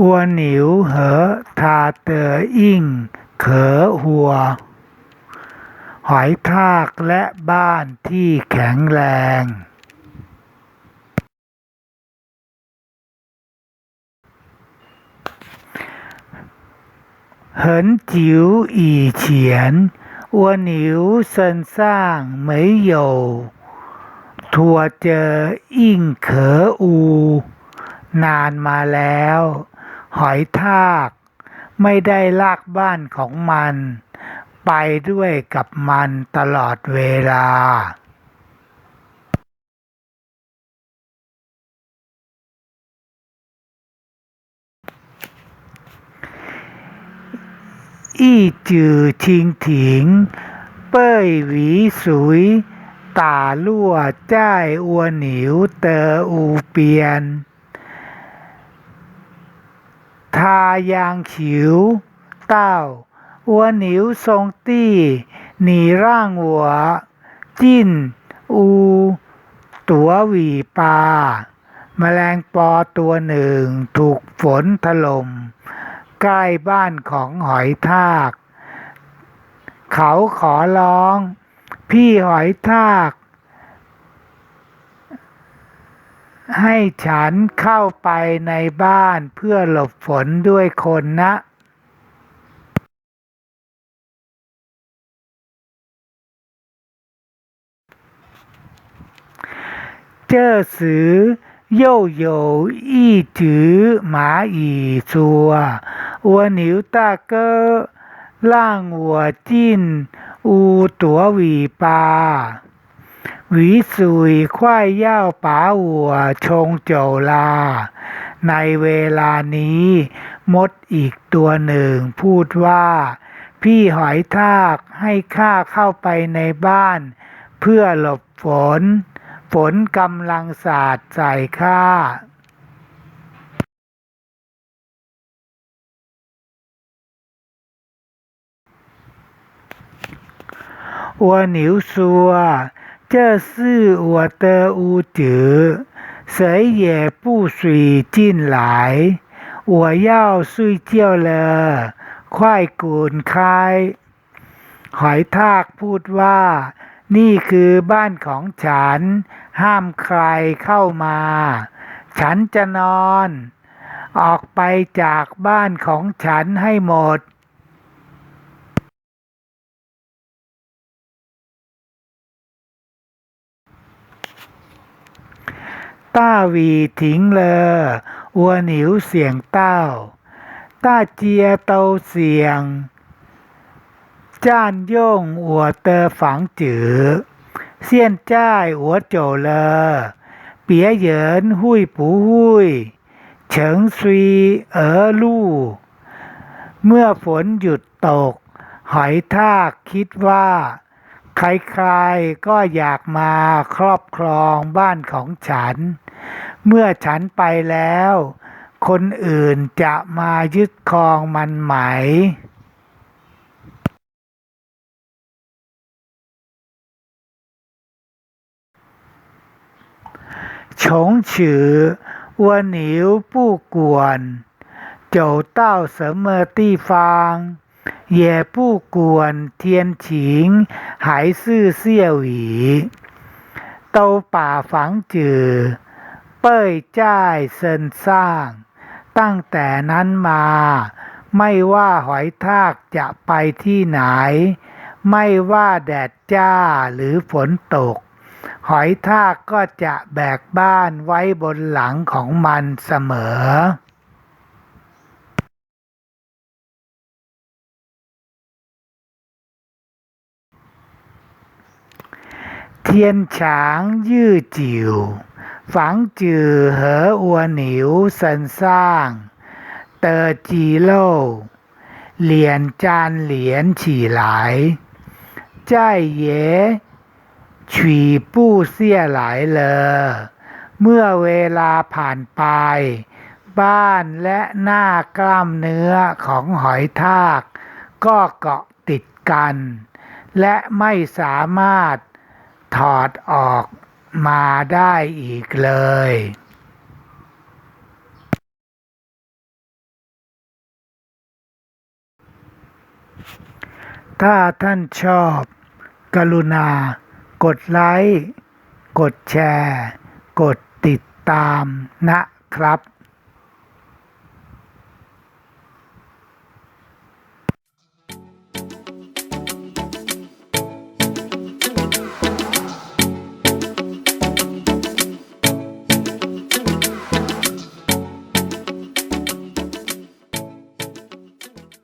อัวหนิวเหอทาเตออิ่ง เขอหัว หอยทากและบ้านที่แข็งแรงเหินจิ๋วอีเฉียนอวหนิวเซินซ่างไม่有ถั่วเจออิ่งเขออู นานมาแล้ว หอยทาก ไม่ได้ลากบ้านของมัน ไปด้วยกับมันตลอดเวลาอี้จือชิงถิง เป้ยหวีสุย ตาลั่วจอัวหนิวเตออูเปียน ทายางขิว เต้าอัวหหนีร่างหัว จิ้น อู ตัววีปลาแมลงปอตัวหนึ่งถูกฝนถลม่มใกล้บ้านของหอยทาก เขาขอร้อง พี่หอยทาก ให้ฉันเข้าไปในบ้านเพื่อหลบฝนด้วยคนนะ 这时又有一只蚂蚁说：“蜗牛大哥，让我进屋躲尾巴， วิสุยควายย่าป๋าหัว ชงเจลา ในเวลานี้ มดอีกตัวหนึ่งพูดว่า พี่หอยทากให้ข้าเข้าไปในบ้าน เพื่อหลบฝน ฝนกำลังสาดใส่ข้าอัวหนิวซัว 这是我的屋子，谁也不许进来。我要睡觉了，快滚开！”หอยทากพูดว่า นี่คือบ้านของฉัน ห้ามใครเข้ามา ฉันจะนอน ออกไปจากบ้านของฉันให้หมด ต้าวีถิงเลอวัวหนิวเสียงเต้า ต้าเจียเตาเสียง จ้านย่งอัวเตอฝังจือเซียนจ้ายอัวโจเลอเปียเหยินหุยปูหุยเฉิงซีเออลู่ เมื่อฝนหยุดตก หอยทากคิดว่า ใครๆก็อยากมาครอบครองบ้านของฉัน เมื่อฉันไปแล้ว คนอื่นจะมายึดครองมันไหมฉงฉือวัวหนิวปู้กวน เจ้าเต้ที่ฟาง 也不管天晴还是下雨，都把房子นฉิงหเสรินสร้าง ตั้งแต่นั้นมา ไม่ว่าหอยทากจะไปที่ไหน ไม่ว่าแดดจ้าหรือฝนตก หอยทากก็จะแบกบ้านไว้บนหลังของมันเสมอ 天长日久，房子和蜗牛身上的肌肉连粘连起来，再也取不下来了เมื่อเวลาผ่านไป บ้านและหน้ากล้ามเนื้อของหอยทาก ก็เกาะติดกัน และไม่สามารถ ถอดออกมาได้อีกเลยถ้าท่านชอบ กรุณา กดไลค์ กดแชร์ กดติดตามนะครับ